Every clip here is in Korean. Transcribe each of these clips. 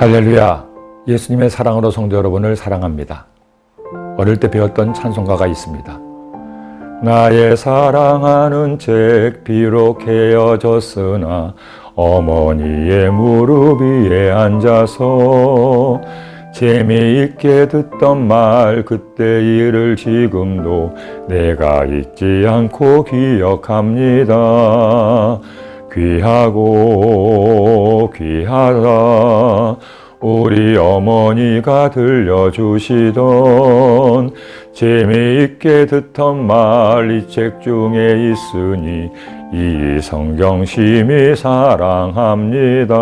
할렐루야. 예수님의 사랑으로 성도 여러분을 사랑합니다. 어릴 때 배웠던 찬송가가 있습니다. 나의 사랑하는 책 비록 헤어졌으나 어머니의 무릎 위에 앉아서 재미있게 듣던 말 그때 일을 지금도 내가 잊지 않고 기억합니다. 귀하고 귀하다 우리 어머니가 들려주시던 재미있게 듣던 말 이 책 중에 있으니 이 성경 심히 사랑합니다.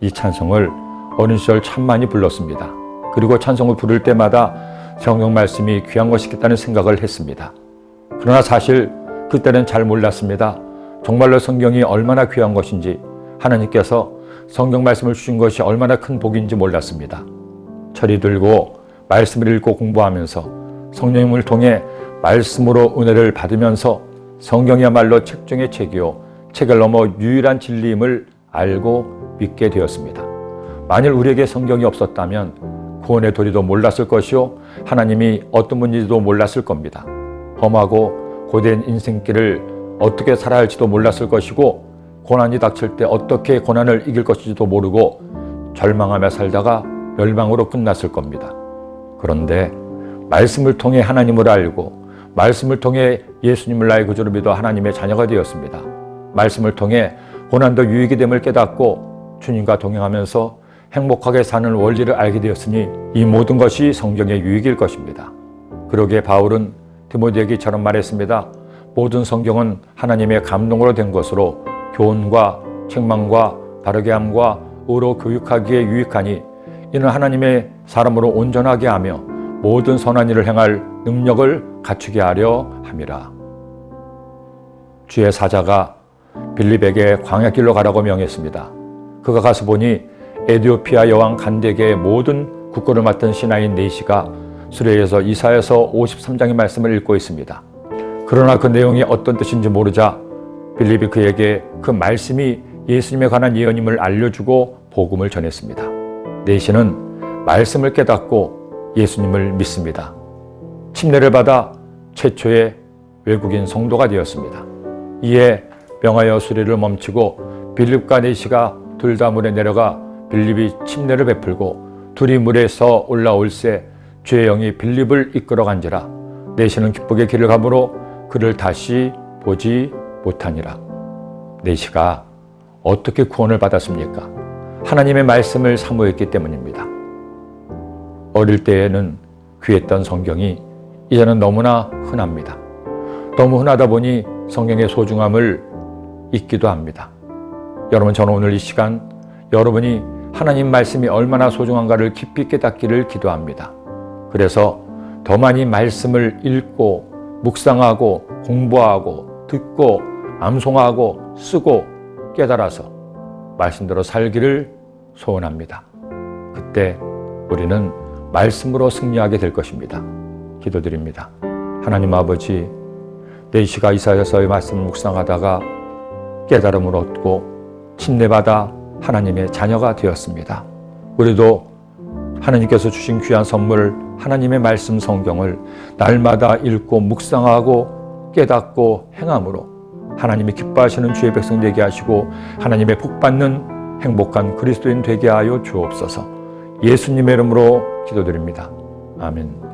이 찬송을 어린 시절 참 많이 불렀습니다. 그리고 찬송을 부를 때마다 성경 말씀이 귀한 것이겠다는 생각을 했습니다. 그러나 사실 그때는 잘 몰랐습니다. 정말로 성경이 얼마나 귀한 것인지 하나님께서 성경 말씀을 주신 것이 얼마나 큰 복인지 몰랐습니다. 철이 들고 말씀을 읽고 공부하면서 성령님을 통해 말씀으로 은혜를 받으면서 성경이야말로 책 중의 책이요 책을 넘어 유일한 진리임을 알고 믿게 되었습니다. 만일 우리에게 성경이 없었다면 구원의 도리도 몰랐을 것이요 하나님이 어떤 분인지도 몰랐을 겁니다. 험하고 고된 인생길을 어떻게 살아야 할지도 몰랐을 것이고 고난이 닥칠 때 어떻게 고난을 이길 것인지도 모르고 절망하며 살다가 멸망으로 끝났을 겁니다. 그런데 말씀을 통해 하나님을 알고 말씀을 통해 예수님을 나의 구주로 믿어 하나님의 자녀가 되었습니다. 말씀을 통해 고난도 유익이 됨을 깨닫고 주님과 동행하면서 행복하게 사는 원리를 알게 되었으니 이 모든 것이 성경의 유익일 것입니다. 그러기에 바울은 디모데에게 이처럼 말했습니다. 모든 성경은 하나님의 감동으로 된 것으로 교훈과 책망과 바르게 함과 의로 교육하기에 유익하니 이는 하나님의 사람으로 온전하게 하며 모든 선한 일을 행할 능력을 갖추게 하려 함이라. 주의 사자가 빌립에게 광야길로 가라고 명했습니다. 그가 가서 보니 에디오피아 여왕 간데게의 모든 국고를 맡은 신하인 네시가 수레에서 이사에서 53장의 말씀을 읽고 있습니다. 그러나 그 내용이 어떤 뜻인지 모르자 빌립이 그에게 그 말씀이 예수님에 관한 예언임을 알려주고 복음을 전했습니다. 네시는 말씀을 깨닫고 예수님을 믿습니다. 침례를 받아 최초의 외국인 성도가 되었습니다. 이에 명하여 수레를 멈추고 빌립과 네시가 둘 다 물에 내려가 빌립이 침례를 베풀고 둘이 물에서 올라올새 주의 영이 빌립을 이끌어 간지라 네시는 기쁘게 길을 가므로 그를 다시 보지 못하니라. 네시가 어떻게 구원을 받았습니까? 하나님의 말씀을 사모했기 때문입니다. 어릴 때에는 귀했던 성경이 이제는 너무나 흔합니다. 너무 흔하다 보니 성경의 소중함을 잊기도 합니다. 여러분, 저는 오늘 이 시간 여러분이 하나님 말씀이 얼마나 소중한가를 깊이 깨닫기를 기도합니다. 그래서 더 많이 말씀을 읽고 묵상하고 공부하고 듣고 암송하고 쓰고 깨달아서 말씀대로 살기를 소원합니다. 그때 우리는 말씀으로 승리하게 될 것입니다. 기도드립니다. 하나님 아버지, 내 시가 이사야서의 말씀을 묵상하다가 깨달음을 얻고 침례받아 하나님의 자녀가 되었습니다. 우리도 하나님께서 주신 귀한 선물 하나님의 말씀 성경을 날마다 읽고 묵상하고 깨닫고 행함으로 하나님이 기뻐하시는 주의 백성 되게 하시고 하나님의 복 받는 행복한 그리스도인 되게 하여 주옵소서. 예수님의 이름으로 기도드립니다. 아멘.